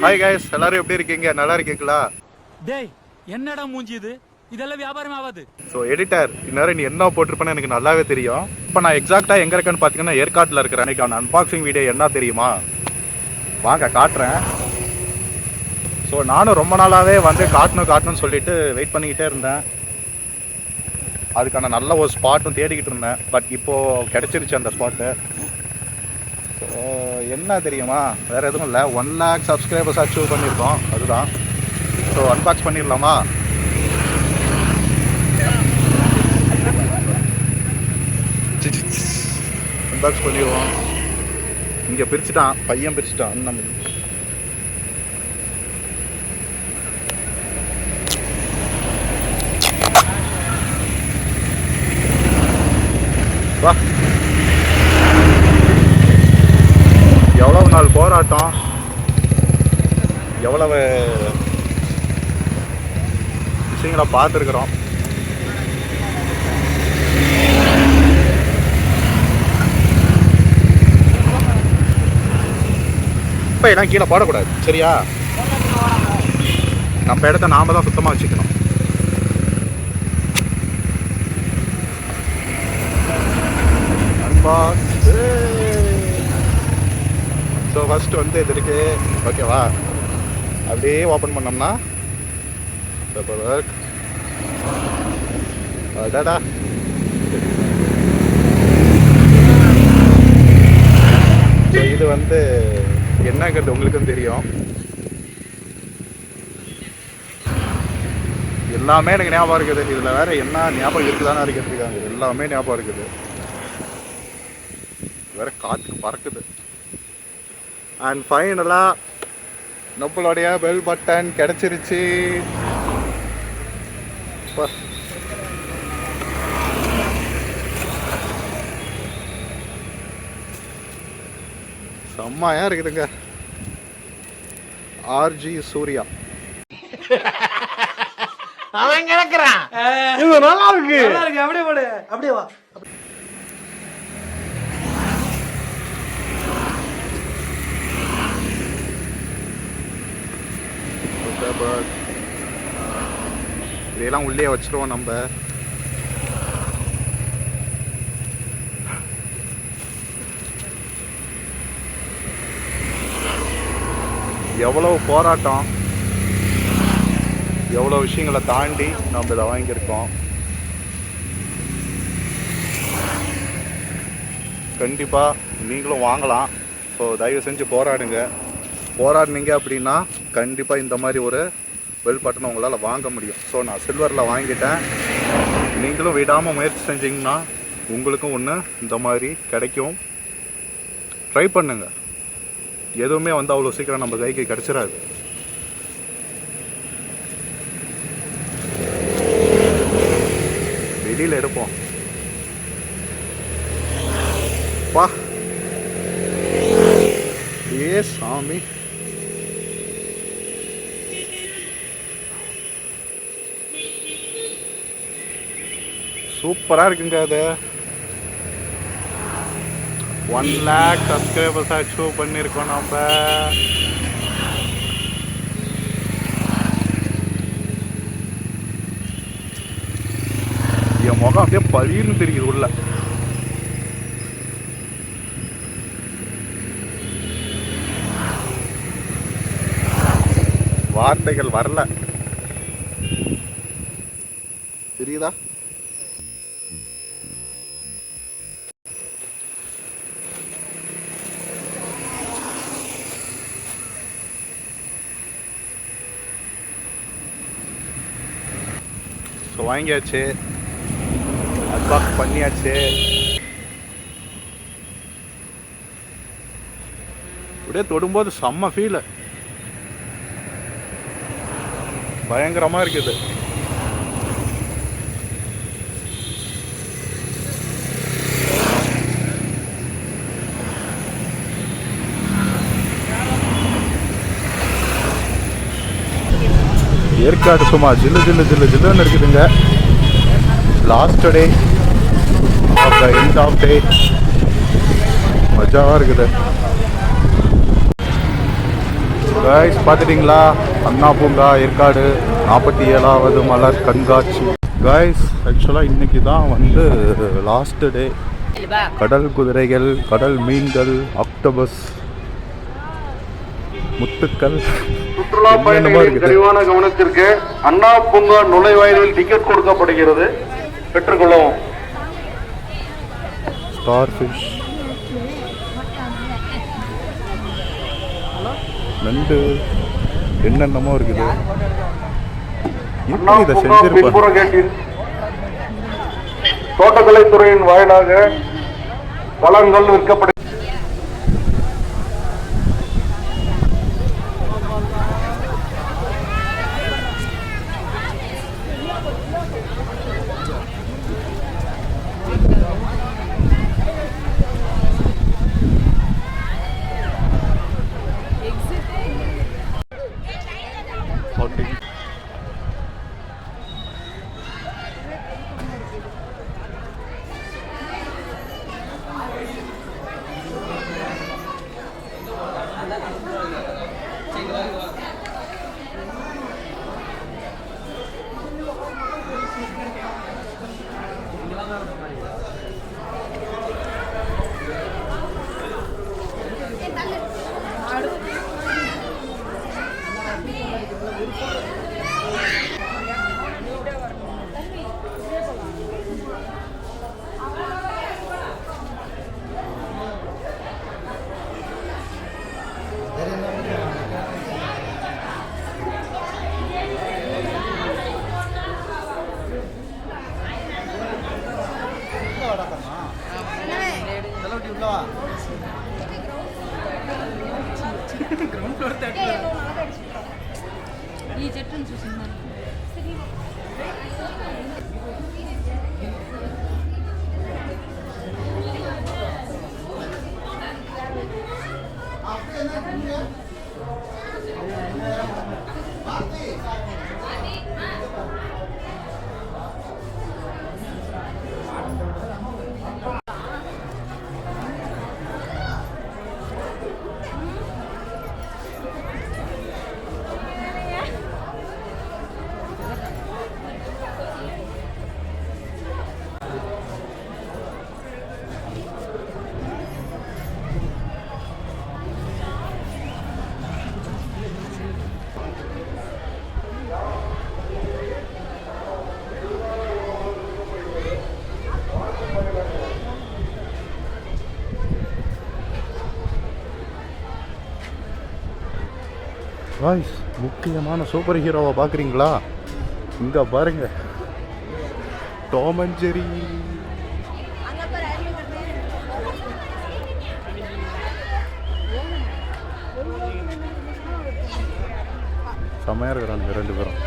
Hi guys எல்லாரும் எப்படி இருக்கீங்க? நல்லா இருக்கீங்களா? டேய் என்னடா மூஞ்சி இது? இதெல்லாம் வியாபாரமே ஆகாது. ஸோ எடிட்டர் இந்நேரம் நீ என்ன போட்டிருப்பேன்னு எனக்கு நல்லாவே தெரியும். இப்போ நான் எக்ஸாக்டாக எங்கே இருக்கேன்னு பார்த்தீங்கன்னா ஏற்காட்டில் இருக்கிறேன் அன்னைக்கான அன்பாக்சிங் வீடியோ என்ன தெரியுமா? வாங்க காட்டுறேன். ஸோ நானும் ரொம்ப நாளாகவே வந்து காட்டணும் காட்டணும்னு சொல்லிட்டு வெயிட் பண்ணிக்கிட்டே இருந்தேன். அதுக்கான நல்ல ஒரு ஸ்பாட்டும் தேடிக்கிட்டு இருந்தேன். பட் இப்போது கிடச்சிருச்சு அந்த ஸ்பாட்டு என்ன தெரியுமா? வேறு எதுவும் இல்லை. ஒன் லேக் சப்ஸ்கிரைபர்ஸ் அச்சீவ் பண்ணியிருக்கோம் அதுதான். ஸோ அன்பாக்ஸ் பண்ணிடலாமா? அன்பாக்ஸ் பண்ணிடுவோம். இங்கே பிரிச்சுட்டான். பையன் பிரிச்சுட்டான். அண்ணன் வா. எவ்வளவு நாள் போராட்டம். எவ்வளவு விஷயங்களை பார்த்துருக்குறோம். இப்போ எல்லாம் கீழே போடக்கூடாது சரியா? நம்ம இடத்த நாம தான் சுத்தமாக வச்சுக்கணும். ஸோ ஃபஸ்ட்டு வந்து இது இருக்கு. ஓகேவா அப்படியே ஓப்பன் பண்ணோம்னா ஒர்க் அடடா. இது வந்து என்னங்கிறது உங்களுக்கும் தெரியும். எல்லாமே எனக்கு ஞாபகம் இருக்குது. இதில் வேற என்ன ஞாபகம் இருக்குதான்னு இருக்கிறதுக்காங்க எல்லாமே ஞாபகம் இருக்குது. வேற காற்றுக்கு பறக்குது. அண்ட் ஃபைனலாக நம்மளுடைய பெல் பட்டன் கிடச்சிருச்சு. அப்பா. செம்மையா இருக்குதுங்க. ஆர்ஜி சூர்யா. அவன் கிடக்குறான். இது நல்லா இருக்கு. அப்படியே போடு. அப்படியே வா. பேர்ட் uh, இதையெல்லாம் உள்ளே வச்சிருவோம் நம்ம. எவ்வளவு போராட்டம் எவ்வளோ விஷயங்களை தாண்டி நம்ம இதை வாங்கியிருக்கோம். கண்டிப்பாக நீங்களும் வாங்கலாம். ஸோ தயவு செஞ்சு போராடுங்க. போராடினீங்க அப்படின்னா கண்டிப்பாக இந்த மாதிரி ஒரு வெல் பட்டனை உங்களால் வாங்க முடியும். ஸோ நான் சில்வரில் வாங்கிட்டேன். நீங்களும் விடாமல் முயற்சி செஞ்சிங்கன்னா உங்களுக்கும் ஒன்று இந்த மாதிரி கிடைக்கும். ட்ரை பண்ணுங்க. எதுவுமே வந்து அவ்வளோ சீக்கிரம் நம்ம கைக்கு கிடச்சிடாது வெளியில் எடுப்போம். பா ஏ சாமி. சூப்பராக இருக்குங்க அது. ஒன் லேக் சப்ஸ்கிரைபர்ஸ் அச்சீவ் பண்ணியிருக்கோம் நம்ம. என் முகம் அப்படியே பளிர்னு தெரியுது உள்ள. வார்த்தைகள் வரல. தெரியுதா? வாங்கியாச்சு. அன்பாக்ஸ் பண்ணியாச்சு. அப்படியே தொடும்போது செம்ம ஃபீலு பயங்கரமா இருக்குது. ஏற்காடு சும்மா ஜில்லு ஜில்லு ஜில்லு ஜில்லுன்னு இருக்குதுங்க. Last day of the end of day மஜாவாக இருக்குது. கைஸ் பார்த்துட்டிங்களா? அண்ணா பூங்கா ஏற்காடு நாற்பத்தி ஏழாவது மலர் கண்காட்சி. கைஸ் ஆக்சுவலாக இன்றைக்கி தான் வந்து லாஸ்ட் டே கடல் குதிரைகள் கடல் மீன்கள் ஆக்டோபஸ் முத்துக்கள். சுற்றுலா பயணிகளின். தெளிவான கவனத்திற்கு அண்ணா பூங்கா நுழைவாயிலில் டிக்கெட் கொடுக்கப்படுகிறது. பெற்றுக்கொள்ளவும் நண்டு. என்னென்னமோ இருக்குது. எப்படி இதை செஞ்சிருப்பாங்க தோட்டக்கலைத்துறையின் வாயிலாக பழங்கள் விற்கப்படு வாய்ஸ் முக்கியமான சூப்பர் ஹீரோவை பார்க்குறீங்களா? இங்கே பாருங்க. டோம் அண்ட் ஜெரி செம்மையாக இருக்கிறானுங்க ரெண்டு பேரும்.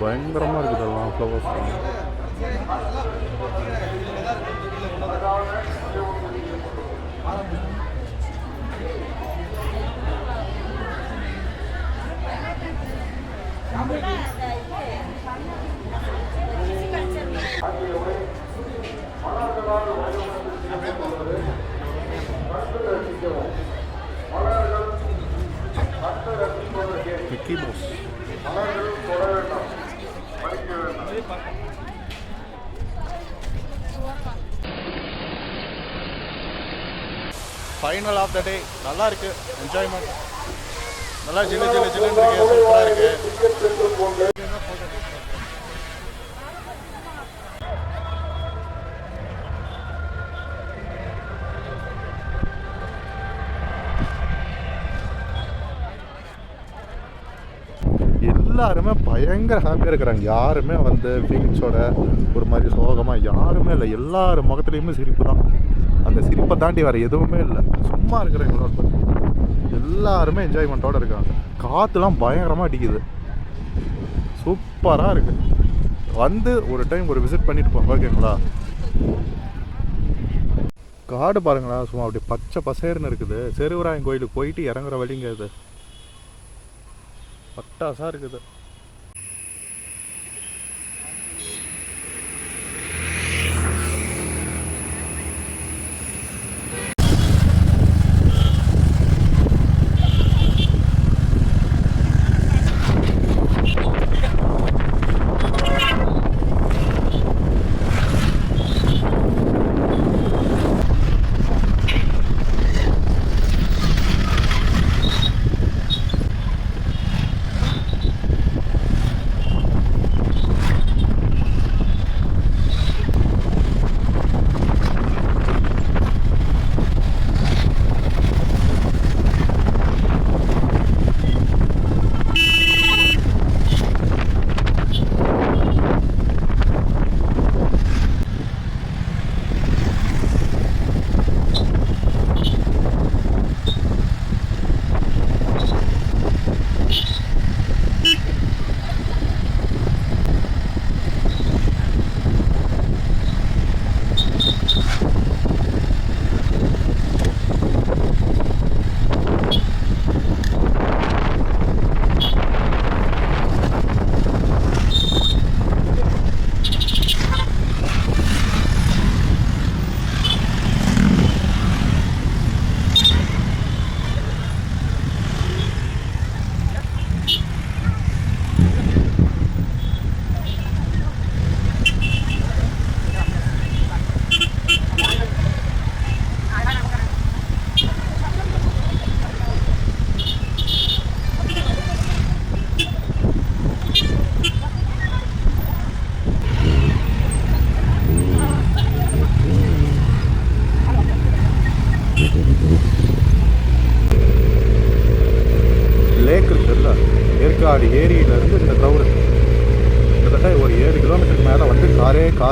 பயங்கரமாக இருக்குது எல்லாம் flowers Mickey Mouse final of the day நல்லா இருக்கு என்ஜாய்மெண்ட் நல்லா ஜில்லு ஜில்லு ஜில்லுன்னு இருக்கு. சூப்பராக இருக்கு. எல்லாருமே பயங்கர ஹாப்பியாக இருக்கிறாங்க. யாருமே வந்து ஃபீலிங்ஸோட ஒரு மாதிரி சோகமாக யாருமே இல்லை. எல்லார் முகத்துலேயுமே சிரிப்பு தான். அந்த சிரிப்பை தாண்டி வேறு எதுவுமே இல்லை. சும்மா இருக்கிறவங்களோட பாருங்க. எல்லாருமே என்ஜாய்மெண்ட்டோட இருக்காங்க. காற்றுலாம் பயங்கரமாக அடிக்குது. சூப்பராக இருக்குது வந்து ஒரு டைம் ஒரு விசிட் பண்ணிட்டு போங்க ஓகேங்களா காடு பாருங்களா சும்மா அப்படி பச்சை பசேர்னு இருக்குது. செருவராயன் கோயிலுக்கு போயிட்டு இறங்குற வழிங்க இது. பட்டாசாக இருக்குது.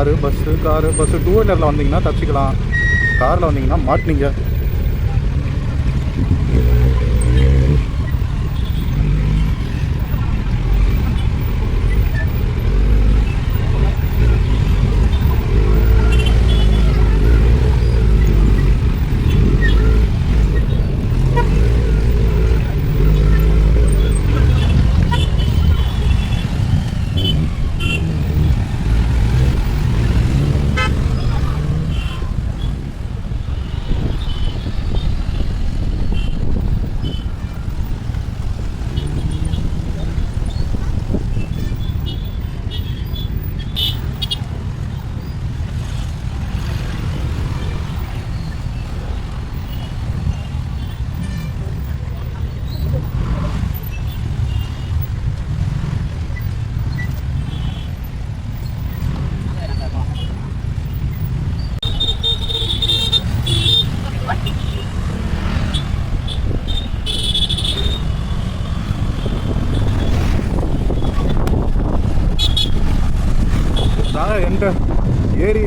Car bus car bus two வீலரில் வந்தீங்கன்னா தப்பிச்சுக்கலாம். காரில் வந்தீங்கன்னா மாட்டினீங்க.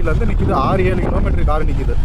எந்த நிற்கிது ஆறு ஏழு கிலோமீட்டர் கார் நிற்கிது